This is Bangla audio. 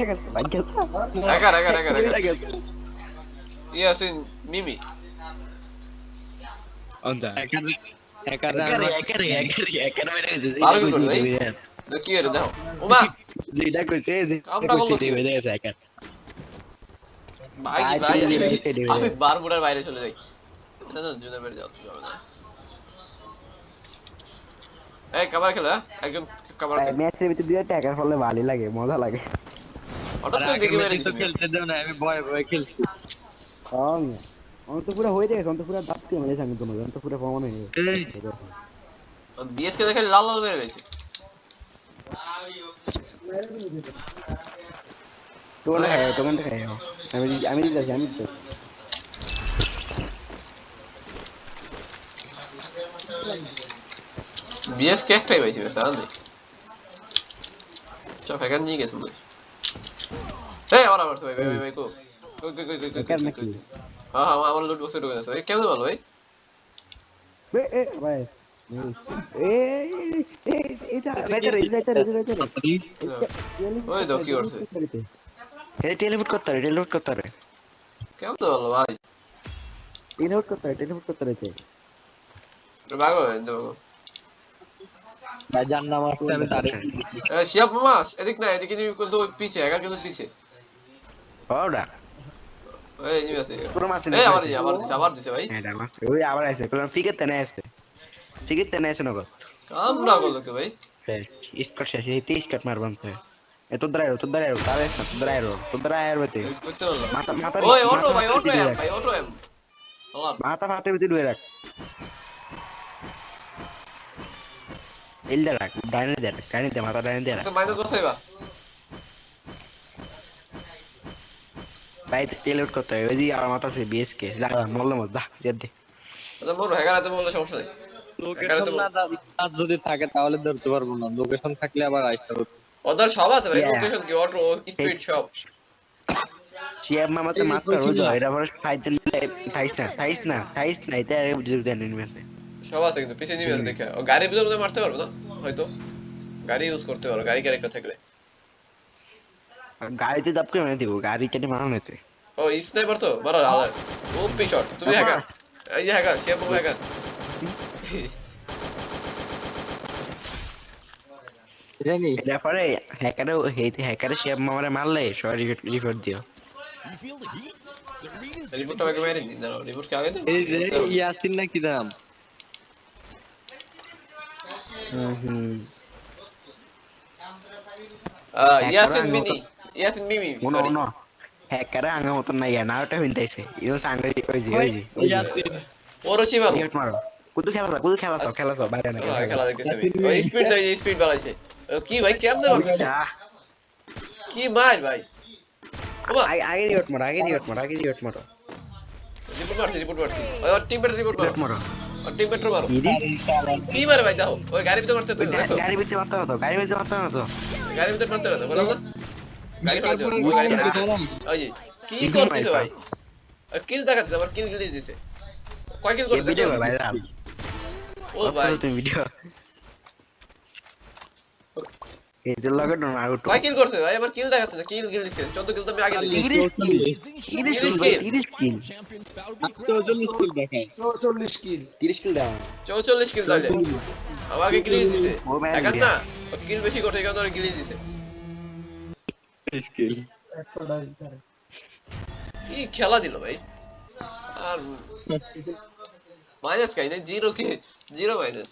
ভালো আমি। বারমুডার বাইরে চলে যাই এটা তো জুনে বেড়ে যাও তুই যাবে না এই কাবার খেলো? একজন কাবার খেলো ম্যাচের ভিতরে দুই ভালোই লাগে মজা লাগে হঠাৎ করে দেখে বেড়ে গেছি খেলতে দেও না আমি ভয় ভয় খেলছি। অন্তপুরা হয়ে গেছে অন্তপুরা দাঁতকে মেরেছে আমি তোমাকে অন্তপুরা প্রমাণ হয়ে গেছে। বিএসকে দেখে লাল লাল টোকেন খাই আমি আমি দিতে আমি দিতে বিএসকে একটাই পাইছি বেশ জানেন চল ফেকান নিয়ে গেছে। এই আমার আবার ভাই ভাই ভাই ভাই কো কই কই কই কই কই বেকার কই, নাকি? কই? হ্যাঁ হ্যাঁ আমার লুট বক্সে ঢুকে গেছে ভাই কেমন ভালো ভাই ভাই। ওই তো কি করছে? এই করতে করতে কেমন ভালো ভাই? করতে করতে ভাগো ভাগো ভাই নাম আসছে আমি তারে মামা এদিক না এদিকে কিন্তু পিছে একা কিন্তু পিছে। ওরা এই নিবি আছে পুরো মারতে এই আবার দিছে আবার দিছে আবার দিছে ভাই এটা মা ওই আবার আইছে কোন ফিকে তেনে আসছে ফিকে তেনে আসে নগদ কামড়া করল কে ভাই স্কট শেষ এই 30 কাট মারবাম তো এ তো দ্রাইরো তো দ্রাইরো তার এসে তো দ্রাইরো তো দ্রাইর বতে এই করতে পারল মাথা মাথা ওই অটো মাথা ভাই ফাতে অটো দিয়ে এম রাখ। ভাই অটো এম আল্লাহ মাথা ফাতে ভিতরে ঢুয়ে রাখ এল দে রাখ ডাইনে দে রাখ ডাইনে দে মাথা ডাইনে দে রাখ তো মাইনাস করছে বা ভাই টেলিউট করতে হবে। ওই যে আমার মাথা আছে বিএসকে যা মল্ল মত যা দিয়ে দে। আচ্ছা হ্যাকার বললে সমস্যা নেই। লোকেশন না তার যদি থাকে তাহলে ধরতে পারব না। লোকেশন থাকলে আবার আইসা ওদের সব আছে ভাই লোকেশন কি? অটো স্পিড সব। সিএম মামাতে মারতে হবে তো এটা পরে ফাইট দিলে না থাইস না থাইস না এটা আরে বুঝে দেন ইনভেস্ট সব আছে কিন্তু পিছিয়ে নিবি দেখে। ও ভিতরে মারতে পারব না হয়তো। গাড়ি ইউজ করতে পারো গাড়ি ক্যারেক্টার থাকলে। গাড়িতে দাপ করে মেরে দিব গাড়ি কেটে মারানো হয়েছে। ও স্নাইপার তো? মারো আলাদা ও পিশট তুমি হ্যাকার এই যে হ্যাকার সে বউ হ্যাকার জানি এটা পরে হ্যাকারে হ্যাকারে মামারে মারলে সবাই রিপোর্ট দিও। রিপোর্টটা আগে মেরে দিন দাঁড়াও রিপোর্ট কি আগে দিন? এই যে ইয়াসিন না কি নাম হুম। ইয়াসিন মিনি। ইয়াসিন মিমি মনো sorry. আঙ্গা মতন না ইয়া না ওটা হইতাইছে ইও সাঙ্গে ওই যে ওই যে ওই যে ইয়াসিন ওরও চিবানো রিপোর্ট মারো কুদু খেলা কুদু খেলা সব খেলা সব বাইরে না খেলা দেখতেছি ওই স্পিড নাই স্পিড বাড়াইছে কি ভাই কেমনে আহ, কি মার ভাই? আগে রিপোর্ট মারো আগে রিপোর্ট মারো আগে রিপোর্ট মারো রিপোর্ট মারছি রিপোর্ট মারছি ওই ওর টিম পেট্রো রিপোর্ট মারো ওর টিম পেট্রো মারো কি মারে ভাই যাও ওই গাড়ির ভিতরে মারতে দেখো গাড়ি ভিতরে মারতে হতো গাড়ি ভিতরে মারতে হতো গাড়ির ভিতরে মারতে তো বলো গাড়ি দিও ওই। ওই কি করতেছে ভাই? আর কিল দেখাচ্ছে আমার কিল গিলিয়ে দিছে। কয় কিল এই ভিডিও ভাইরাল ও ভাই। তুমি ভিডিও এই যে লগে আউট কয় কিল করছে ভাই? আমার কিল দেখাচ্ছে না কিল গিল দিছে 14 কিল তো আমি আগে দিছি 30 কিল 30 কিল 30 কিল চল্লিশ কিল দেখায়। 30 কিল দাও 44 কিল তাইলে আমাকে গিলিয়ে দিছে। ও এখন না? কিল বেশি করছে কেন ওর গিলিয়ে দিছে। স্কিল। কি খেলা দিল ভাই? আর মাইনাস খাই নাই জিরো কে? Zero minus